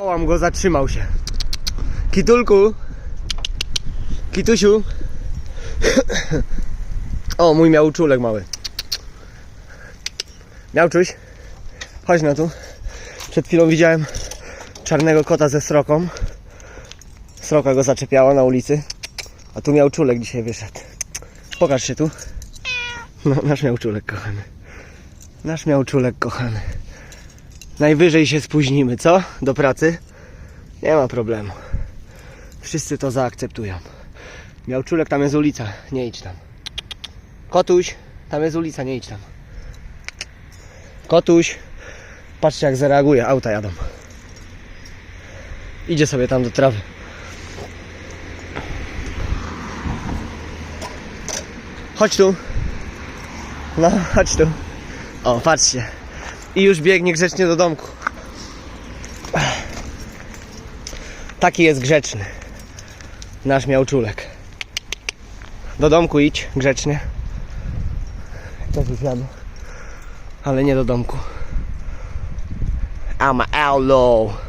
Wołam go, zatrzymał się. Kitulku. Kitusiu. O, mój miał czulek mały. Miał czuś. Chodź na tu. Przed chwilą widziałem czarnego kota ze sroką. Sroka go zaczepiała na ulicy. A tu miał czulek dzisiaj wyszedł. Pokaż się tu. No, nasz miał czulek, kochany. Nasz miał czulek, kochany. Najwyżej się spóźnimy, co? Do pracy? Nie ma problemu. Wszyscy to zaakceptują. Miał czulek, tam jest ulica. Nie idź tam. Kotuś, tam jest ulica, nie idź tam. Kotuś. Patrzcie jak zareaguje, auta jadą. Idzie sobie tam do trawy. Chodź tu. No, chodź tu. O, patrzcie. I już biegnie grzecznie do domku. Taki jest grzeczny. Nasz miał czulek. Do domku idź grzecznie. To wywiadu. Ale nie do domku. I'm a outlaw.